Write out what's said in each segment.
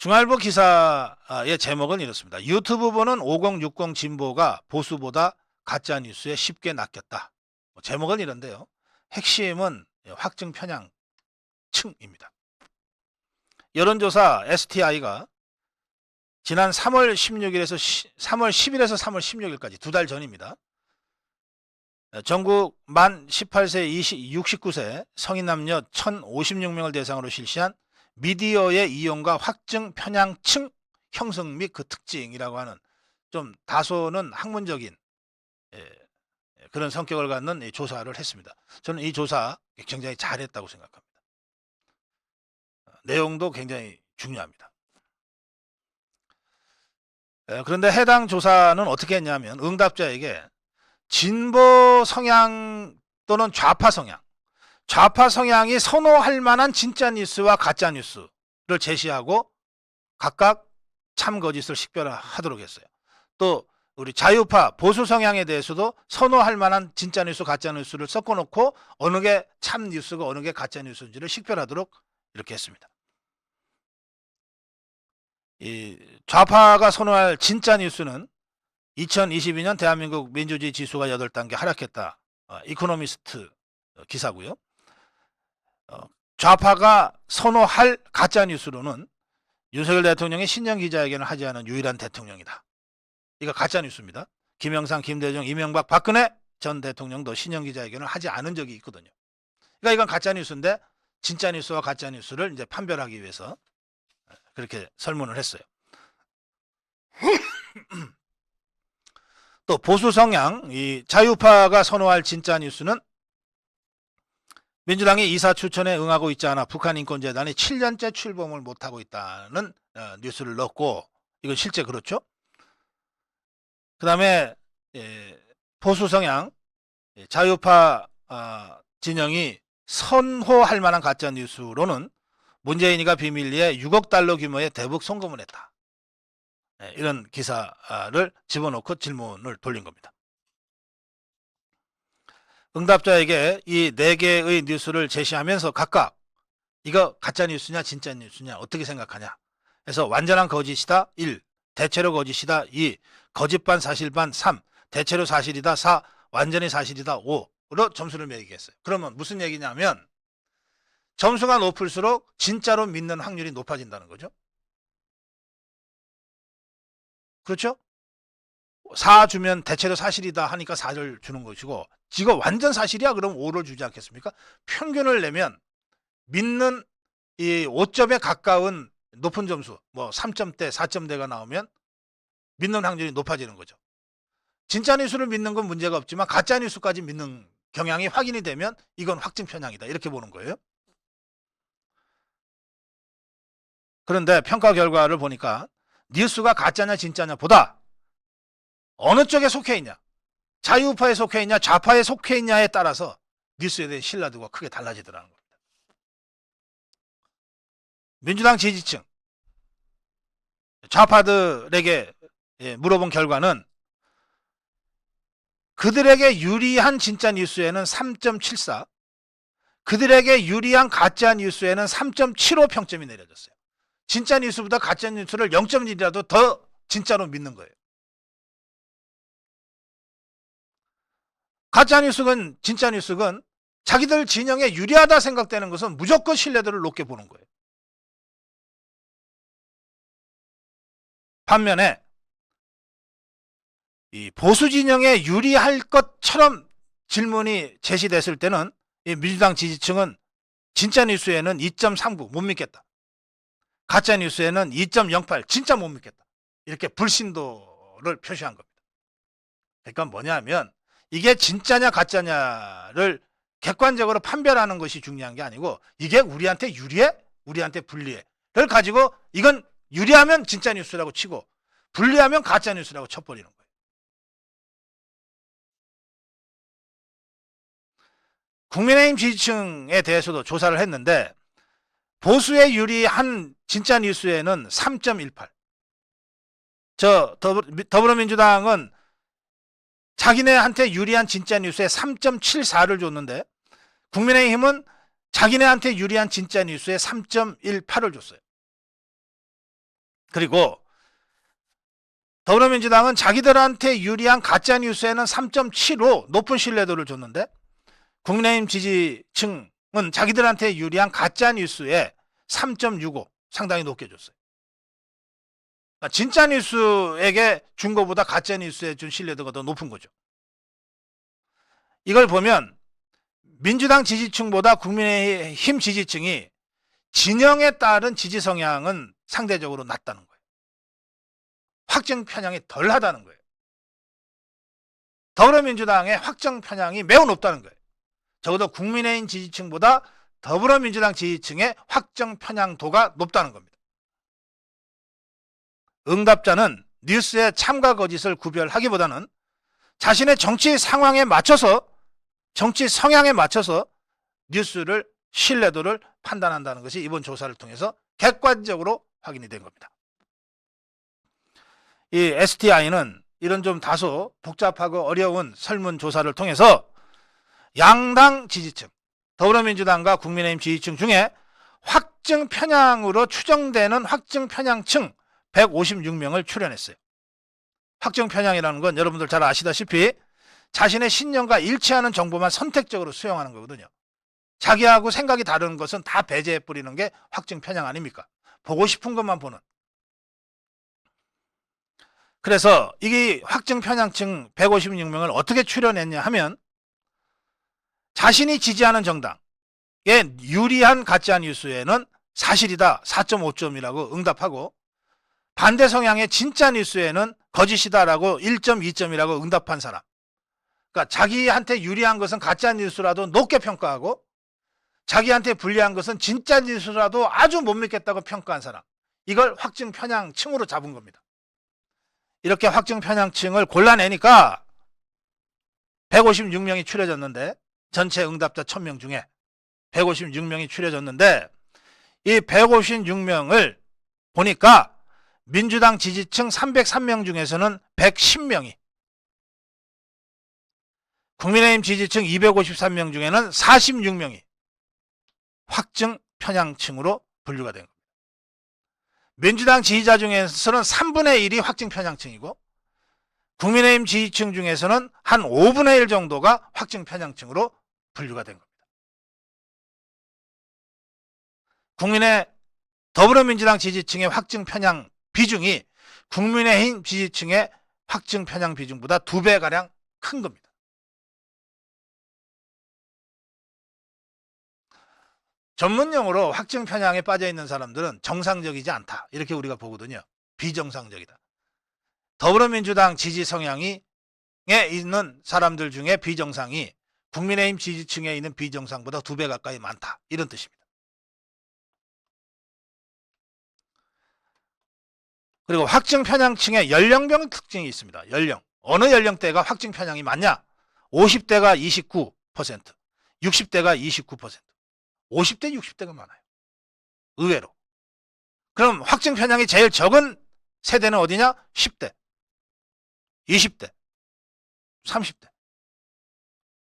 중앙일보 기사의 제목은 이렇습니다. 유튜브 보는 5060 진보가 보수보다 가짜 뉴스에 쉽게 낚였다. 뭐 제목은 이런데요. 핵심은 확증 편향층입니다. 여론조사 STI가 지난 3월 16일에서 3월 10일에서 3월 16일까지 두 달 전입니다. 전국 만 18세 20, 69세 성인 남녀 1,056명을 대상으로 실시한 미디어의 이용과 확증 편향층 형성 및 그 특징이라고 하는 좀 다소는 학문적인 예, 그런 성격을 갖는 이 조사를 했습니다. 저는 이 조사 굉장히 잘했다고 생각합니다. 어, 내용도 굉장히 중요합니다. 예, 그런데 해당 조사는 어떻게 했냐면 응답자에게 진보 성향 또는 좌파 성향, 좌파 성향이 선호할 만한 진짜 뉴스와 가짜 뉴스를 제시하고 각각 참 거짓을 식별하도록 했어요. 또 우리 자유파 보수 성향에 대해서도 선호할 만한 진짜 뉴스 가짜 뉴스를 섞어 놓고 어느 게 참 뉴스고 어느 게 가짜 뉴스인지를 식별하도록 이렇게 했습니다. 이 좌파가 선호할 진짜 뉴스는 2022년 대한민국 민주주의 지수가 8단계 하락했다. 어, 이코노미스트 기사고요. 어, 좌파가 선호할 가짜 뉴스로는 윤석열 대통령이 신년 기자회견을 하지 않은 유일한 대통령이다. 이거 가짜 뉴스입니다. 김영삼, 김대중, 이명박, 박근혜 전 대통령도 신년 기자회견을 하지 않은 적이 있거든요. 그러니까 이건 가짜 뉴스인데 진짜 뉴스와 가짜 뉴스를 이제 판별하기 위해서 그렇게 설문을 했어요. 또 보수 성향, 이 자유파가 선호할 진짜 뉴스는 민주당이 이사 추천에 응하고 있지 않아 북한 인권재단이 7년째 출범을 못하고 있다는 어, 뉴스를 넣고 이건 실제 그렇죠. 그 다음에 보수 성향, 예, 자유파 아, 진영이 선호할 만한 가짜 뉴스로는 문재인이가 비밀리에 6억 달러 규모의 대북 송금을 했다. 예, 이런 기사를 집어넣고 질문을 돌린 겁니다. 응답자에게 이 네 개의 뉴스를 제시하면서 각각 이거 가짜 뉴스냐 진짜 뉴스냐 어떻게 생각하냐. 해서 완전한 거짓이다 1 대체로 거짓이다 2 거짓 반 사실 반 3 대체로 사실이다 4 완전히 사실이다 5로 점수를 매기겠어요. 그러면 무슨 얘기냐면 점수가 높을수록 진짜로 믿는 확률이 높아진다는 거죠. 그렇죠? 4 주면 대체로 사실이다 하니까 4를 주는 것이고 지가 완전 사실이야 그럼 5를 주지 않겠습니까? 평균을 내면 믿는 이 5점에 가까운 높은 점수 뭐 3점대 4점대가 나오면 믿는 확률이 높아지는 거죠. 진짜 뉴스를 믿는 건 문제가 없지만 가짜 뉴스까지 믿는 경향이 확인이 되면 이건 확증 편향이다 이렇게 보는 거예요. 그런데 평가 결과를 보니까 뉴스가 가짜냐 진짜냐 보다 어느 쪽에 속해 있냐 자유파에 속해 있냐 좌파에 속해 있냐에 따라서 뉴스에 대한 신뢰도가 크게 달라지더라는 겁니다. 민주당 지지층 좌파들에게 예, 물어본 결과는 그들에게 유리한 진짜 뉴스에는 3.74 그들에게 유리한 가짜 뉴스에는 3.75 평점이 내려졌어요. 진짜 뉴스보다 가짜 뉴스를 0.1이라도 더 진짜로 믿는 거예요. 가짜 뉴스건 진짜 뉴스건 자기들 진영에 유리하다 생각되는 것은 무조건 신뢰도를 높게 보는 거예요. 반면에 이 보수 진영에 유리할 것처럼 질문이 제시됐을 때는 이 민주당 지지층은 진짜 뉴스에는 2.39 못 믿겠다. 가짜 뉴스에는 2.08 진짜 못 믿겠다. 이렇게 불신도를 표시한 겁니다. 그러니까 뭐냐면 이게 진짜냐 가짜냐를 객관적으로 판별하는 것이 중요한 게 아니고 이게 우리한테 유리해? 우리한테 불리해?를 가지고 이건 유리하면 진짜 뉴스라고 치고 불리하면 가짜 뉴스라고 쳐버리는 거예요. 국민의힘 지지층에 대해서도 조사를 했는데 보수에 유리한 진짜 뉴스에는 3.18. 저 더불어민주당은 자기네한테 유리한 진짜 뉴스에 3.74를 줬는데 국민의힘은 자기네한테 유리한 진짜 뉴스에 3.18을 줬어요. 그리고 더불어민주당은 자기들한테 유리한 가짜 뉴스에는 3.75 높은 신뢰도를 줬는데 국민의힘 지지층은 자기들한테 유리한 가짜 뉴스에 3.65 상당히 높게 줬어요. 그러니까 진짜 뉴스에게 준 것보다 가짜 뉴스에 준 신뢰도가 더 높은 거죠. 이걸 보면 민주당 지지층보다 국민의힘 지지층이 진영에 따른 지지 성향은 상대적으로 낮다는 거예요. 확정 편향이 덜 하다는 거예요. 더불어민주당의 확정 편향이 매우 높다는 거예요. 적어도 국민의힘 지지층보다 더불어민주당 지지층의 확정 편향도가 높다는 겁니다. 응답자는 뉴스의 참과 거짓을 구별하기보다는 자신의 정치 상황에 맞춰서 정치 성향에 맞춰서 뉴스를 신뢰도를 판단한다는 것이 이번 조사를 통해서 객관적으로 확인이 된 겁니다. 이 STI는 이런 좀 다소 복잡하고 어려운 설문조사를 통해서 양당 지지층, 더불어민주당과 국민의힘 지지층 중에 확증 편향으로 추정되는 확증 편향층 156명을 출연했어요. 확증 편향이라는 건 여러분들 잘 아시다시피 자신의 신념과 일치하는 정보만 선택적으로 수용하는 거거든요. 자기하고 생각이 다른 것은 다 배제해 뿌리는 게 확증 편향 아닙니까? 보고 싶은 것만 보는. 그래서 이게 확증 편향층 156명을 어떻게 출연했냐 하면 자신이 지지하는 정당에 유리한 가짜 뉴스에는 사실이다 4.5점이라고 응답하고 반대 성향의 진짜 뉴스에는 거짓이다라고 1점, 2점이라고 응답한 사람. 그러니까 자기한테 유리한 것은 가짜 뉴스라도 높게 평가하고 자기한테 불리한 것은 진짜 뉴스라도 아주 못 믿겠다고 평가한 사람. 이걸 확증 편향층으로 잡은 겁니다. 이렇게 확증 편향층을 골라내니까 156명이 추려졌는데 전체 응답자 1000명 중에 156명이 추려졌는데 이 156명을 보니까 민주당 지지층 303명 중에서는 110명이 국민의힘 지지층 253명 중에는 46명이 확증 편향층으로 분류가 된 겁니다. 민주당 지지자 중에서는 3분의 1이 확증 편향층이고 국민의힘 지지층 중에서는 한 5분의 1 정도가 확증 편향층으로 분류가 된 겁니다. 국민의 더불어민주당 지지층의 확증 편향 비중이 국민의힘 지지층의 확증 편향 비중보다 두 배가량 큰 겁니다. 전문용어로 확증 편향에 빠져 있는 사람들은 정상적이지 않다. 이렇게 우리가 보거든요. 비정상적이다. 더불어민주당 지지 성향이 에 있는 사람들 중에 비정상이 국민의힘 지지층에 있는 비정상보다 두 배 가까이 많다. 이런 뜻입니다. 그리고 확증 편향층의 연령별 특징이 있습니다. 연령. 어느 연령대가 확증 편향이 많냐? 50대가 29%, 60대가 29%. 50대, 60대가 많아요. 의외로. 그럼 확증 편향이 제일 적은 세대는 어디냐? 10대, 20대, 30대.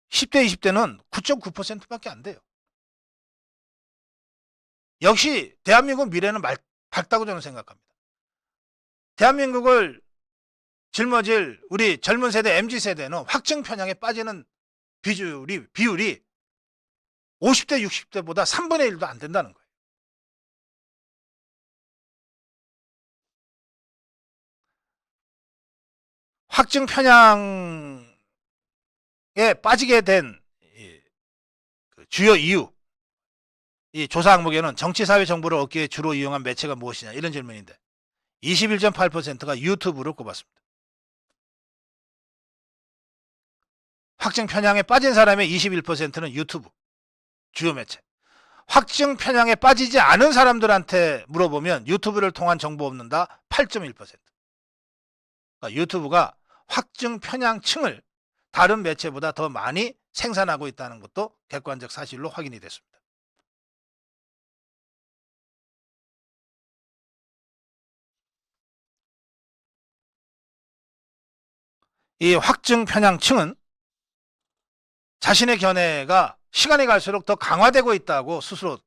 10대, 20대는 9.9%밖에 안 돼요. 역시 대한민국 미래는 말- 밝다고 저는 생각합니다. 대한민국을 짊어질 우리 젊은 세대 MZ 세대는 확증 편향에 빠지는 비율이 비율이 50대, 60대보다 3분의 1도 안 된다는 거예요. 확증 편향에 빠지게 된그 주요 이유. 이 조사 항목에는 정치, 사회 정보를 얻기 위해 주로 이용한 매체가 무엇이냐 이런 질문인데 21.8%가 유튜브를 꼽았습니다. 확증 편향에 빠진 사람의 21%는 유튜브. 주요 매체. 확증 편향에 빠지지 않은 사람들한테 물어보면 유튜브를 통한 정보 없는다 8.1%. 그러니까 유튜브가 확증 편향층을 다른 매체보다 더 많이 생산하고 있다는 것도 객관적 사실로 확인이 됐습니다. 이 확증 편향층은 자신의 견해가 시간이 갈수록 더 강화되고 있다고 스스로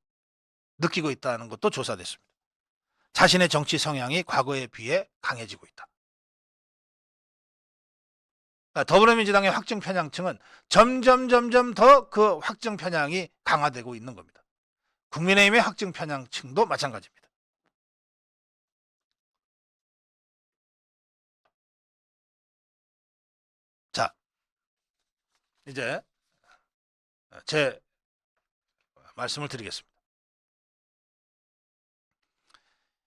느끼고 있다는 것도 조사됐습니다. 자신의 정치 성향이 과거에 비해 강해지고 있다. 그러니까 더불어민주당의 확증 편향층은 점점 점점 더 그 확증 편향이 강화되고 있는 겁니다. 국민의힘의 확증 편향층도 마찬가지입니다. 이제 제 말씀을 드리겠습니다.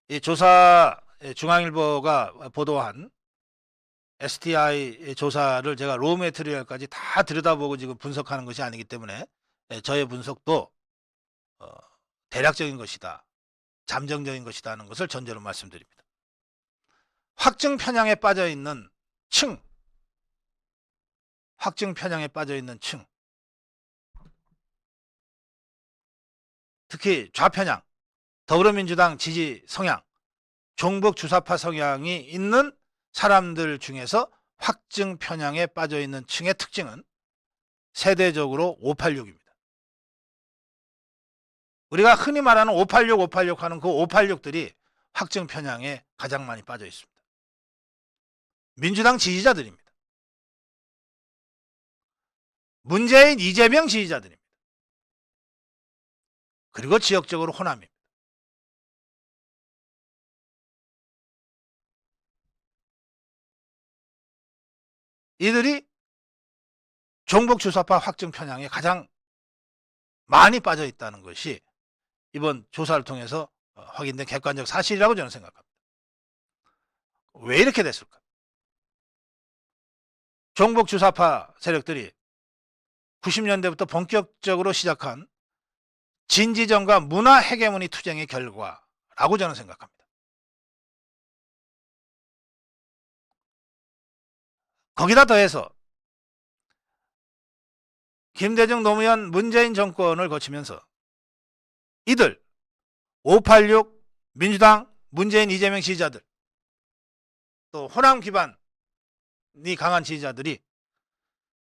이 조사 중앙일보가 보도한 STI 조사를 제가 로우 메트리얼까지 다 들여다보고 지금 분석하는 것이 아니기 때문에 예, 저의 분석도 어, 대략적인 것이다. 잠정적인 것이다 하는 것을 전제로 말씀드립니다. 확증 편향에 빠져 있는 층, 확증 편향에 빠져 있는 층, 특히 좌편향, 더불어민주당 지지 성향, 종북 주사파 성향이 있는 사람들 중에서 확증 편향에 빠져 있는 층의 특징은 세대적으로 586입니다. 우리가 흔히 말하는 586, 586 하는 그 586들이 확증 편향에 가장 많이 빠져 있습니다. 민주당 지지자들입니다. 문재인, 이재명 지지자들입니다. 그리고 지역적으로 호남입니다. 이들이 종북 주사파 확증 편향에 가장 많이 빠져 있다는 것이 이번 조사를 통해서 어, 확인된 객관적 사실이라고 저는 생각합니다. 왜 이렇게 됐을까? 종북 주사파 세력들이 90년대부터 본격적으로 시작한 진지정과 문화 헤게모니 투쟁의 결과라고 저는 생각합니다. 거기다 더해서 김대중 노무현 문재인 정권을 거치면서 이들 586 민주당 문재인 이재명 지지자들 또 호남 기반이 강한 지지자들이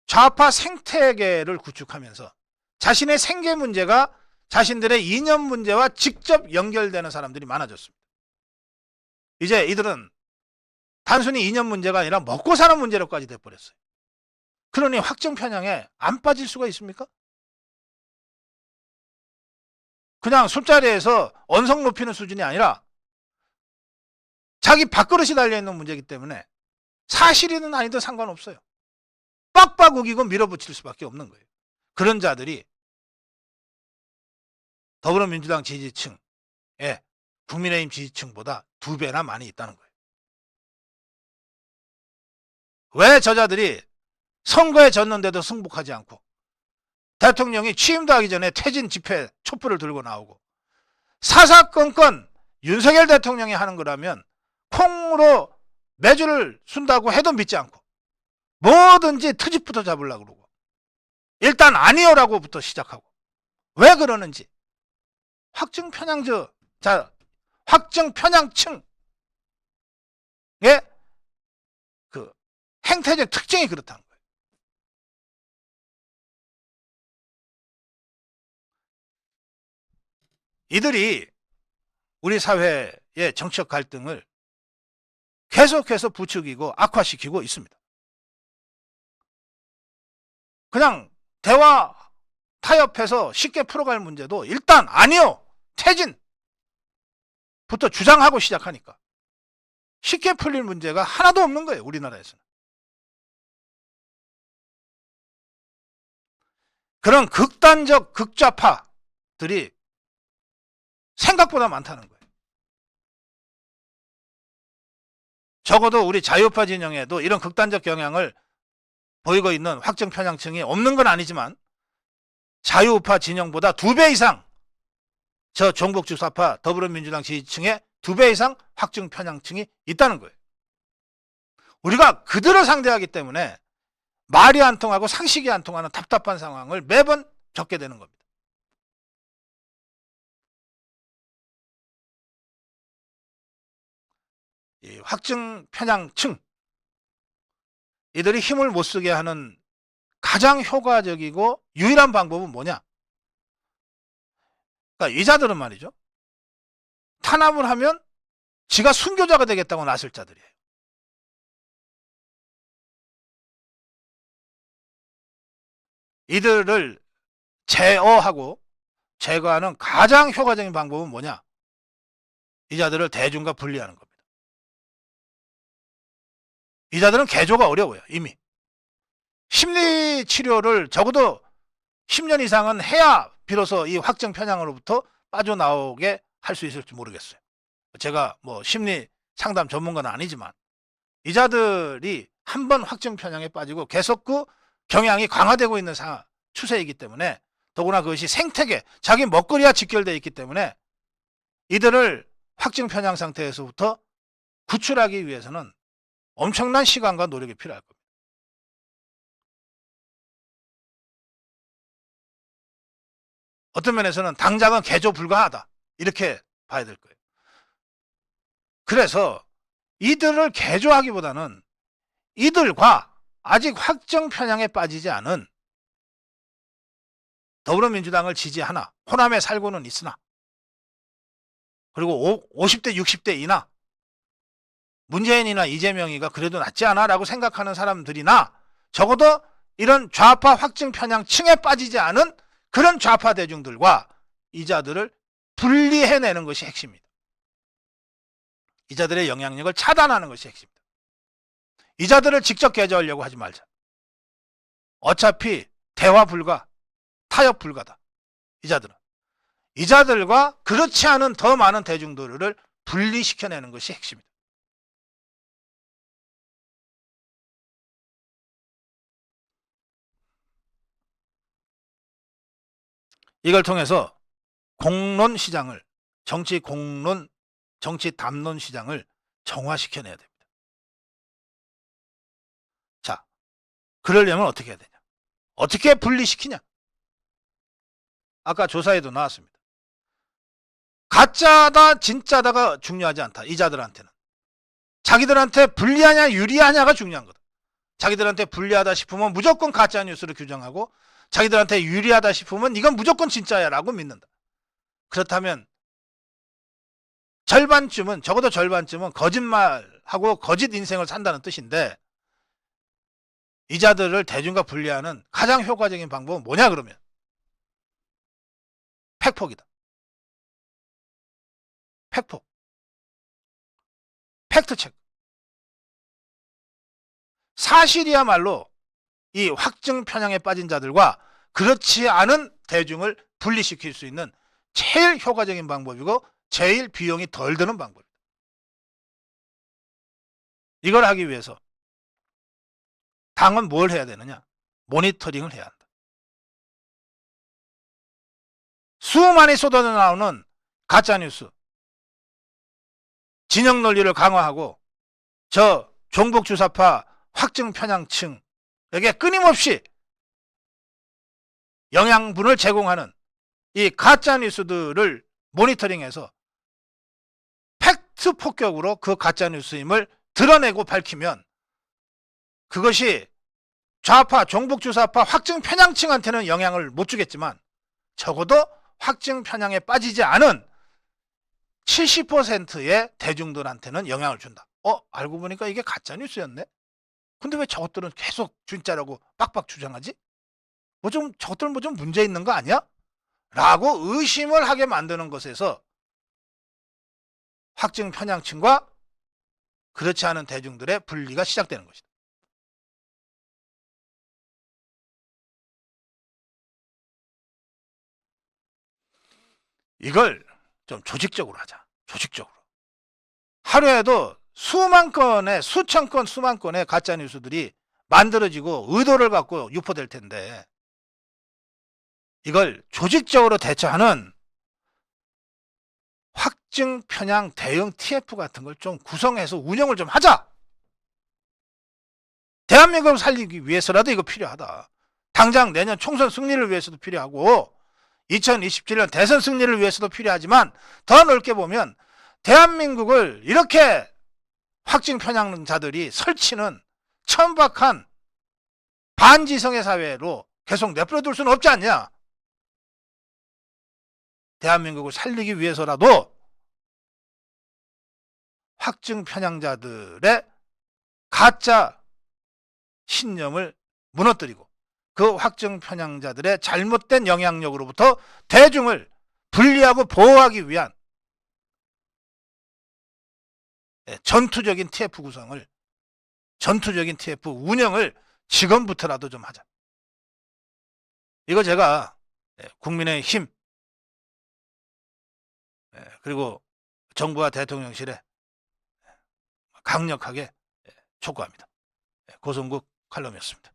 좌파 생태계를 구축하면서 자신의 생계 문제가 자신들의 이념 문제와 직접 연결되는 사람들이 많아졌습니다. 이제 이들은 단순히 이념 문제가 아니라 먹고 사는 문제로까지 돼버렸어요. 그러니 확정 편향에 안 빠질 수가 있습니까? 그냥 술자리에서 언성 높이는 수준이 아니라 자기 밥그릇이 달려있는 문제이기 때문에 사실이든 아니든 상관없어요. 우기고 밀어붙일 수밖에 없는 거예요. 그런 자들이 더불어민주당 지지층에 국민의힘 지지층보다 두 배나 많이 있다는 거예요. 왜 저자들이 선거에 졌는데도 승복하지 않고 대통령이 취임도 하기 전에 퇴진 집회 촛불을 들고 나오고 사사건건 윤석열 대통령이 하는 거라면 콩으로 매주를 순다고 해도 믿지 않고 뭐든지 트집부터 잡으려고 그러고. 일단 아니요라고부터 시작하고. 왜 그러는지. 확증 편향저 자 확증 편향층의 그 행태적 특징이 그렇다는 거예요. 이들이 우리 사회의 정치적 갈등을 계속해서 부추기고 악화시키고 있습니다. 그냥 대화 타협해서 쉽게 풀어갈 문제도 일단 아니요. 퇴진 부터 주장하고 시작하니까. 쉽게 풀릴 문제가 하나도 없는 거예요 우리나라에서는. 그런 극단적 극좌파들이 생각보다 많다는 거예요. 적어도 우리 자유파 진영에도 이런 극단적 경향을 보이고 있는 확정 편향층이 없는 건 아니지만 자유우파 진영보다 두 배 이상 저 종북 주사파 더불어민주당 지지층에 두배 이상 확증 편향층이 있다는 거예요. 우리가 그들을 상대하기 때문에 말이 안 통하고 상식이 안 통하는 답답한 상황을 매번 겪게 되는 겁니다. 이 확증 편향층 이들이 힘을 못 쓰게 하는 가장 효과적이고 유일한 방법은 뭐냐? 그러니까 이 자들은 말이죠. 탄압을 하면 지가 순교자가 되겠다고 나설 자들이에요. 이들을 제어하고 제거하는 가장 효과적인 방법은 뭐냐? 이 자들을 대중과 분리하는 겁니다. 이 자들은 개조가 어려워요, 이미. 심리 치료를 적어도 10년 이상은 해야 비로소 이 확정 편향으로부터 빠져나오게 할 수 있을지 모르겠어요. 제가 뭐 심리 상담 전문가는 아니지만 이 자들이 한 번 확정 편향에 빠지고 계속 그 경향이 강화되고 있는 상 추세이기 때문에 더구나 그것이 생태계 자기 먹거리와 직결되어 있기 때문에 이들을 확정 편향 상태에서부터 구출하기 위해서는 엄청난 시간과 노력이 필요할 겁니다. 어떤 면에서는 당장은 개조 불가하다. 이렇게 봐야 될 거예요. 그래서 이들을 개조하기보다는 이들과 아직 확정 편향에 빠지지 않은 더불어민주당을 지지하나 호남에 살고는 있으나 그리고 50대 60대 이나 문재인이나 이재명이가 그래도 낫지 않아 라고 생각하는 사람들이나 적어도 이런 좌파 확증 편향층에 빠지지 않은 그런 좌파 대중들과 이자들을 분리해내는 것이 핵심입니다. 이자들의 영향력을 차단하는 것이 핵심입니다. 이자들을 직접 개조하려고 하지 말자. 어차피 대화 불가, 타협 불가다. 이자들은. 이자들과 그렇지 않은 더 많은 대중들을 분리시켜내는 것이 핵심입니다. 이걸 통해서 공론 시장을 정치 공론, 정치 담론 시장을 정화시켜내야 됩니다. 자, 그러려면 어떻게 해야 되냐? 어떻게 분리시키냐? 아까 조사에도 나왔습니다. 가짜다, 진짜다가 중요하지 않다. 이자들한테는. 자기들한테 불리하냐, 유리하냐가 중요한 거다. 자기들한테 불리하다 싶으면 무조건 가짜 뉴스를 규정하고 자기들한테 유리하다 싶으면 이건 무조건 진짜야 라고 믿는다. 그렇다면 절반쯤은 적어도 절반쯤은 거짓말하고 거짓 인생을 산다는 뜻인데 이자들을 대중과 분리하는 가장 효과적인 방법은 뭐냐 그러면 팩폭이다. 팩폭. 팩트체크. 사실이야말로 이 확증 편향에 빠진 자들과 그렇지 않은 대중을 분리시킬 수 있는 제일 효과적인 방법이고 제일 비용이 덜 드는 방법입니다. 이걸 하기 위해서 당은 뭘 해야 되느냐? 모니터링을 해야 한다. 수많이 쏟아져 나오는 가짜뉴스, 진영 논리를 강화하고 저 종북주사파 확증 편향층에게 끊임없이 영양분을 제공하는 이 가짜 뉴스들을 모니터링해서 팩트 폭격으로 그 가짜 뉴스임을 드러내고 밝히면 그것이 좌파, 종북주사파 확증 편향층한테는 영향을 못 주겠지만 적어도 확증 편향에 빠지지 않은 70%의 대중들한테는 영향을 준다. 어, 알고 보니까 이게 가짜 뉴스였네. 근데 왜 저것들은 계속 진짜라고 빡빡 주장하지? 뭐 좀 저것들 뭐좀 문제 있는 거 아니야? 라고 의심을 하게 만드는 것에서 확증 편향층과 그렇지 않은 대중들의 분리가 시작되는 것이다. 이걸 좀 조직적으로 하자. 조직적으로. 하루에도 수만 건의 수천 건 수만 건의 가짜 뉴스들이 만들어지고 의도를 갖고 유포될 텐데 이걸 조직적으로 대처하는 확증 편향 대응 TF 같은 걸 좀 구성해서 운영을 좀 하자. 대한민국을 살리기 위해서라도 이거 필요하다. 당장 내년 총선 승리를 위해서도 필요하고 2027년 대선 승리를 위해서도 필요하지만 더 넓게 보면 대한민국을 이렇게 확증 편향자들이 설치는 천박한 반지성의 사회로 계속 내버려둘 수는 없지 않냐. 대한민국을 살리기 위해서라도 확증 편향자들의 가짜 신념을 무너뜨리고 그 확증 편향자들의 잘못된 영향력으로부터 대중을 분리하고 보호하기 위한 전투적인 TF 구성을 전투적인 TF 운영을 지금부터라도 좀 하자. 이거 제가 예, 국민의 힘 예, 그리고 정부와 대통령실에 강력하게 예, 촉구합니다. 예, 고성국 칼럼이었습니다.